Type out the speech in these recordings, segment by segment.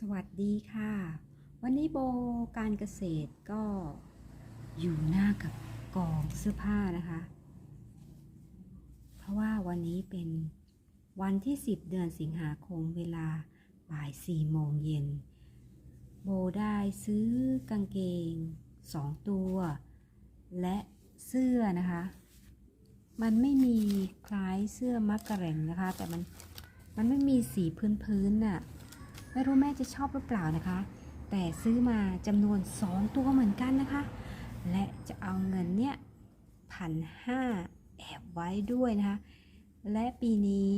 สวัสดีค่ะ วันนี้โบการเกษตรก็อยู่หน้ากับกองเสื้อผ้านะคะ เพราะว่าวันนี้เป็นวันที่ 10 เดือนสิงหาคมเวลาบ่าย4โมงเย็น โบได้ซื้อกางเกง 2 ตัว และเสื้อนะคะ มันไม่มีคล้ายเสื้อมักกะแรงนะคะ แต่มันมันไม่มีสีพื้นๆน่ะ ไม่รู้แม่จะชอบหรือเปล่านะคะ แต่ซื้อมาจำนวน 2 ตัวเหมือนกันนะคะ และจะเอาเงินเนี่ยพันห้าแอบไว้ด้วยนะคะ และปีนี้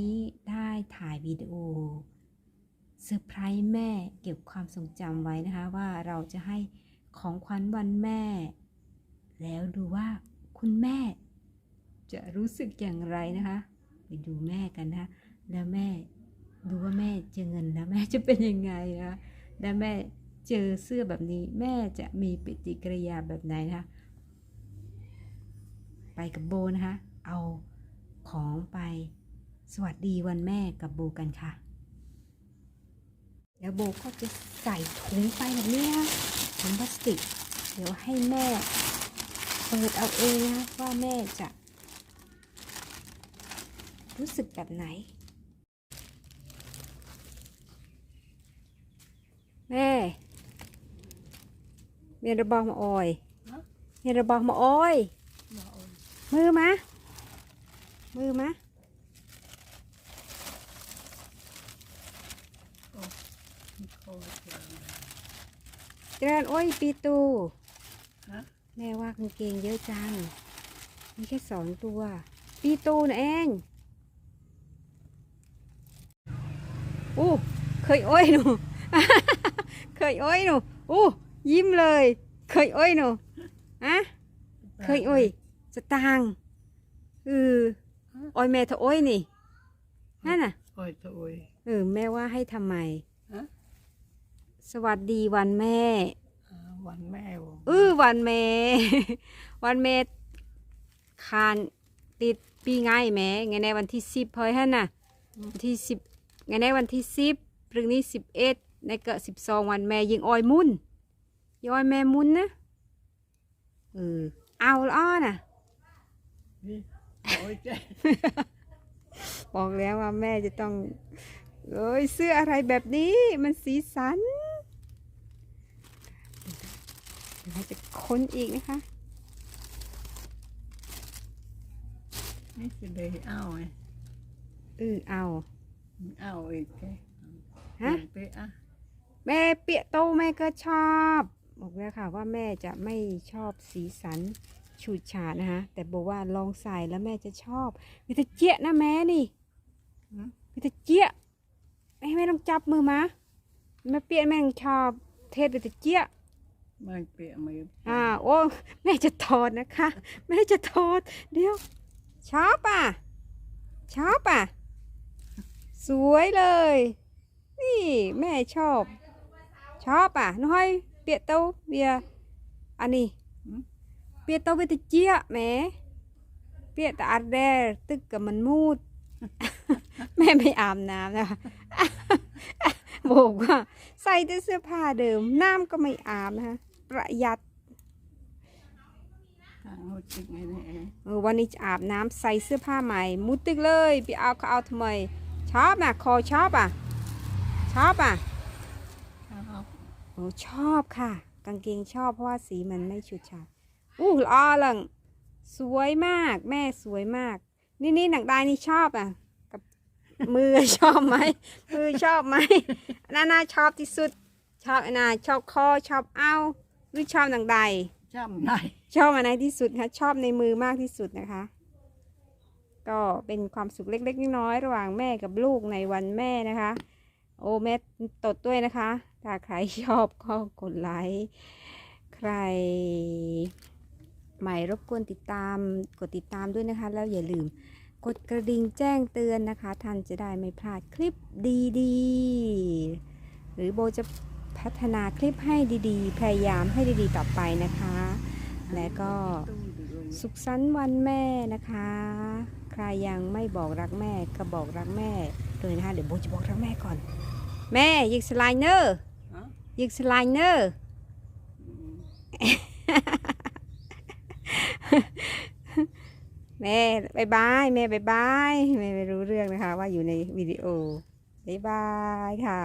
ได้ถ่ายวิดีโอเซอร์ไพรส์แม่เก็บความทรงจำไว้นะคะ ว่าเราจะให้ของขวัญวันแม่ แล้วดูว่าคุณแม่ จะรู้สึกอย่างไรนะคะ ไปดูแม่กันนะคะแล้วแม่ เจอเงินแล้วแม่จะเป็นยังไงนะและแม่เจอเสื้อแบบนี้ แม่จะมีปฏิกิริยาแบบไหนนะคะไปกับโบนะคะ เอาของไปสวัสดีวันแม่กับโบกันค่ะ แล้วโบก็จะใส่ถุงไปแบบนี้นะถุงพลาสติก เดี๋ยวให้แม่เปิดเอาเองนะว่าแม่จะรู้สึกแบบไหน แม่ เมียระบอกมาออยฮะเมียระบอกมาออยมาเอามือมามือมาโคตรเลยเจริญโอ้ยปีตูฮะแม่ว่ากางเกงเยอะจัง มีแค่สองตัว ปีตูนะเองอู้เคยโอ้ยหนู เคยโอ้ยหนูอู้ ยิ้มเลย เคยโอ้ยหนูอะเคยโอ้ยสตางค์เออโอ้ยแม่เธอโอ้ยนี่นั่นน่ะโอ้ยโอ้ยเออแม่ว่าให้ทำไมฮะสวัสดีวันแม่อ่าวันแม่วะเออวันแม่วันแม่คานติดปีไงแม่ไงในวันที่สิบพอยฮะน่ะวันที่สิบไงในวันที่สิบพรุ่งนี้สิบเอ็ดในเกิดสิบสองวันแม่ยิงออยมุน ยิงออยแม่มุนนะเออเอาละอ้อน่ะนี่โอ้ยเจ๊บอกแล้วว่าแม่จะต้องเอ้ยเสื้ออะไรแบบนี้มันสีสันเดี๋ยวเราจะค้นอีกนะคะนี่สิเลยเอาไงเออเอาเอาอีกแกฮะเปะอะแม่เปียโตแม่ก็ชอบ บอกแล้วค่ะว่าแม่จะไม่ชอบสีสันฉูดฉาดนะคะแต่บอกว่าลองใส่แล้วแม่จะชอบมีแต่เจี๊ยะนะแม่นี่หืมมีแต่เจี๊ยะแม่แม่ต้องจับมือมาแม่เปียแม่ยังชอบเทศมีแต่เจี๊ยะมันเปะมืออ่าโอ้แม่จะถอดนะคะแม่จะถอดเดี๋ยวชอบอะชอบอะสวยเลย นี่แม่ชอบ ชอบอะน้อยเปียโตเบียอันนี้เปียโตเบียตะเจียแหม่เปียตะอัดแดตึกกับมันมูดแม่ไม่อาบน้ำนะคะบอกว่าใส่แต่เสื้อผ้าเดิมน้ำก็ไม่อาบนะคะประหยัดทางหัวจิกไงนี่เองเออวันนี้จะอาบน้ำใส่เสื้อผ้าใหม่ มุดตึกเลยไปเอาเขาเอาทำไมชอบอะคอชอบอะชอบอะครับ โอ้ชอบค่ะ กางเกงชอบเพราะว่าสีมันไม่ฉูดฉาดอู้ล้อหลังสวยมาก แม่สวยมาก นี่นี่หนังได้นี่ชอบอะ กับมือชอบไหมมือชอบไหมนานาชอบที่สุด ชอบอันนาชอบคอชอบเอาหรือชอบหนังใดจำได้ชอบอันไหนที่สุดคะชอบในมือมากที่สุดนะคะ ก็เป็นความสุขเล็กๆน้อยๆระหว่างแม่กับลูกในวันแม่นะคะ โอ้แม่ตดด้วยนะคะ ถ้าใครชอบก็กดไลค์ ใครใหม่รบกวนติดตามกดติดตามด้วยนะคะ แล้วอย่าลืมกดกระดิ่งแจ้งเตือนนะคะ ท่านจะได้ไม่พลาดคลิปดีๆ หรือโบจะพัฒนาคลิปให้ดีๆ พยายามให้ดีๆต่อไปนะคะ และก็สุขสันต์วันแม่นะคะ รยังไม่บอกรักแม่ก็บอกรักแม่เลยนะคะเดี๋ยวโบจะบอกรักแม่ก่อน แม่ยิงสไลเนอร์ยึกสไลเนอร์แม่บายบายแม่บายบายแม่ไม่รู้เรื่องนะคะ ว่าอยู่ในวิดีโอบายบายค่ะ